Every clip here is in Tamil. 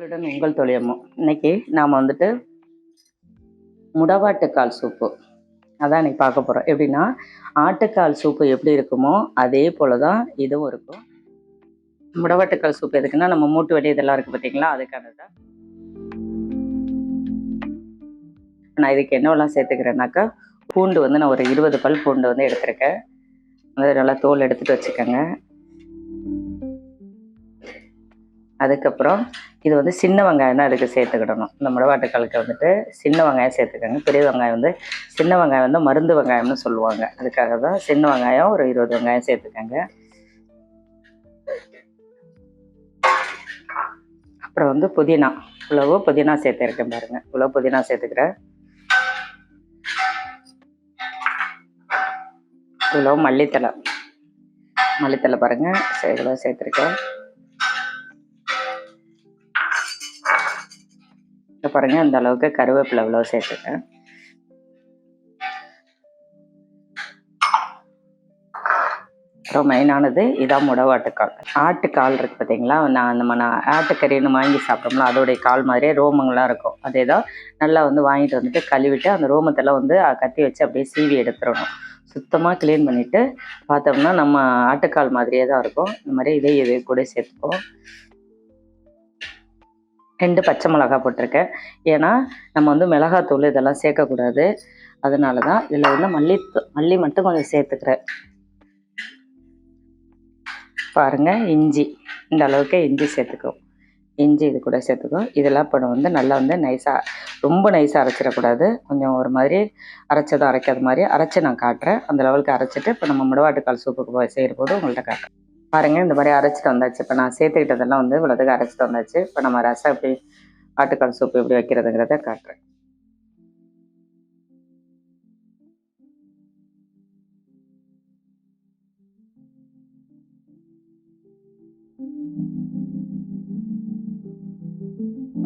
உங்களுடன் உங்கள் தொழிலமும் இன்னைக்கு நாம் வந்துட்டு முடவாட்டுக்கால் சூப்பு. அதான் இன்னைக்கு பார்க்க போகிறோம் எப்படின்னா ஆட்டுக்கால் சூப்பு எப்படி இருக்குமோ அதே போல தான் இதுவும் இருக்கும். முடவாட்டுக்கால் சூப் எதுக்குன்னா நம்ம மூட்டு வலி இதெல்லாம் இருக்குது பார்த்தீங்களா? அதுக்கானது. தான் நான் இதுக்கு என்னவெல்லாம் சேர்த்துக்கிறேன்னாக்கா பூண்டு வந்து நான் ஒரு இருபது பல் பூண்டு வந்து எடுத்திருக்கேன். அது நல்லா தோல் எடுத்துகிட்டு வச்சுக்கோங்க. அதுக்கப்புறம் இது வந்து சின்ன வெங்காயம் தான் அதுக்கு சேர்த்துக்கிடணும். இந்த முடவாட்டுக்காலுக்கு வந்துட்டு சின்ன வெங்காயம் சேர்த்துக்கோங்க. பெரிய வெங்காயம் வந்து சின்ன வெங்காயம் வந்து மருந்து வெங்காயம்னு சொல்லுவாங்க. அதுக்காக தான் சின்ன வெங்காயம் ஒரு இருபது வெங்காயம் சேர்த்துக்கோங்க. அப்புறம் வந்து புதினா. இவ்வளவு புதினா சேர்த்துருக்கேன் பாருங்க. இவ்வளோ புதினா சேர்த்துக்கிறேன். இவ்வளோ மல்லித்தலை மல்லித்தலை பாருங்க. இவ்வளோ சேர்த்துருக்கேன். இங்க பாருங்க அந்த அளவுக்கு கருவேப்பிலை இவ்வளோ சேர்த்துக்கேன். அப்புறம் மெயினானது இதான் முடவாட்டுக்கால் ஆட்டுக்கால் இருக்கு பார்த்தீங்களா நான் நம்ம நான் ஆட்டுக்கறின்னு வாங்கி சாப்பிட்டோம்னா அதோடைய கால் மாதிரியே ரோமங்கள்லாம் இருக்கும். அதே தான் நல்லா வந்து வாங்கிட்டு வந்துட்டு கழுவிட்டு அந்த ரோமத்தெல்லாம் வந்து கத்தி வச்சு அப்படியே சீவி எடுத்துடணும். சுத்தமாக க்ளீன் பண்ணிவிட்டு பார்த்தோம்னா நம்ம ஆட்டுக்கால் மாதிரியே தான் இருக்கும். இந்த மாதிரி இதே இது கூட சேர்த்துப்போம். ரெண்டு பச்சை மிளகா போட்டிருக்கேன். ஏன்னா நம்ம வந்து மிளகாத்தூள் இதெல்லாம் சேர்க்கக்கூடாது. அதனால தான் இதில் வந்து மல்லி மல்லி மட்டும் கொஞ்சம் சேர்த்துக்கிறேன். பாருங்கள் இஞ்சி. இந்த அளவுக்கு இஞ்சி சேர்த்துக்கும் இஞ்சி இது கூட சேர்த்துக்கும் இதெல்லாம் இப்போ வந்து நல்லா வந்து நைஸாக ரொம்ப நைஸாக அரைச்சிடக்கூடாது. கொஞ்சம் ஒரு மாதிரி அரைச்சதும் அரைக்காத மாதிரி அரைச்சி நான் காட்டுறேன். அந்த லெவலுக்கு அரைச்சிட்டு இப்போ நம்ம முடவாட்டுக்கால் சூப்புக்கு போய் செய்கிற போது உங்கள்கிட்ட காட்டுறேன். பாருங்க இந்த மாதிரி அரைச்சிட்டு வந்தாச்சு. இப்போ நான் சேர்த்துக்கிட்டதெல்லாம் வந்து இவ்வளோதுக்கு அரைச்சிட்டு வந்தாச்சு. இப்போ நம்ம ரசம் எப்படி ஆட்டுக்கால் சூப்பு எப்படி வைக்கிறதுங்கிறத காட்டுறேன்.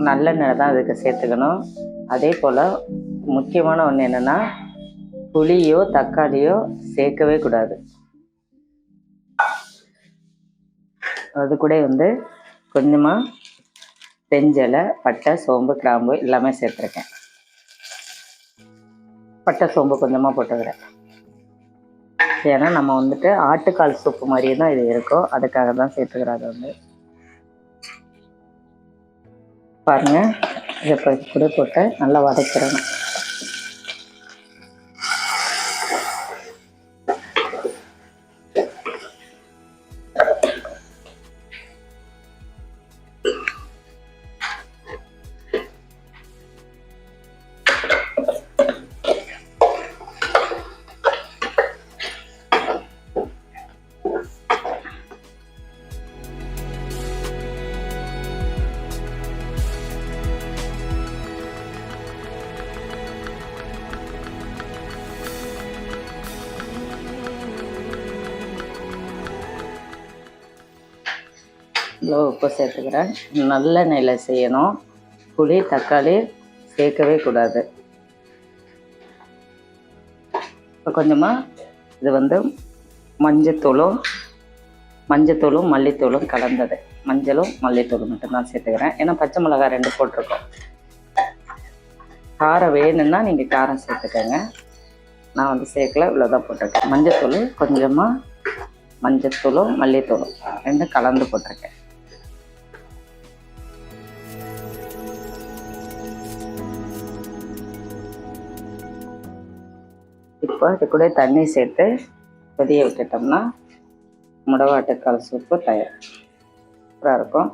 நல்லெண்ணெய் தான் அதுக்கு சேர்த்துக்கணும். அதே போல் முக்கியமான ஒன்று என்னென்னா புளியோ தக்காளியோ சேர்க்கவே கூடாது. அது கூட வந்து கொஞ்சமாக பெஞ்சலை பட்டை சோம்பு கிராம்பு எல்லாமே சேர்த்துருக்கேன். பட்டை சோம்பு கொஞ்சமாக போட்டுக்கிறேன். ஏன்னா நம்ம வந்துட்டு ஆட்டுக்கால் சூப்பு மாதிரியே தான் இது இருக்கும் அதுக்காக தான் சேர்த்துக்கிறேன் அது வந்து. பாருங்கள் இதை இப்போ கூட போட்டு நல்லா வதக்கிறேன் இவ்வளோ உப்பு சேர்த்துக்கிறேன். நல்ல செய்யணும். புளி தக்காளி சேர்க்கவே கூடாது. இப்போ கொஞ்சமாக இது வந்து மஞ்சத்தூளும் மஞ்சத்தூளும் மல்லித்தூளும் கலந்தது. மஞ்சளும் மல்லித்தூளும் மட்டும்தான் சேர்த்துக்கிறேன். ஏன்னா பச்சை மிளகாய் ரெண்டு போட்டிருக்கோம். காரம் வேணும்னா நீங்கள் காரம் சேர்த்துக்கோங்க. நான் வந்து சேர்க்கல இவ்வளோதான் போட்டிருக்கேன். மஞ்சத்தூள் கொஞ்சமாக மஞ்சத்தூளும் மல்லித்தூளும் ரெண்டும் கலந்து போட்டிருக்கேன். இப்போ இது கூட தண்ணி சேர்த்து கொதிய விட்டுட்டோம்னா முடவாட்டுக்கால் சூப்பு தயார். சூப்பராக இருக்கும்.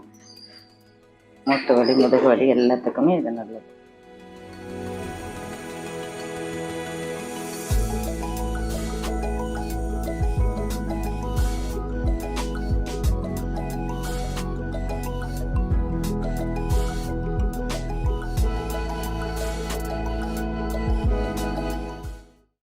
மூட்டு வலி முதுகு வலி எல்லாத்துக்குமே இது நல்லது.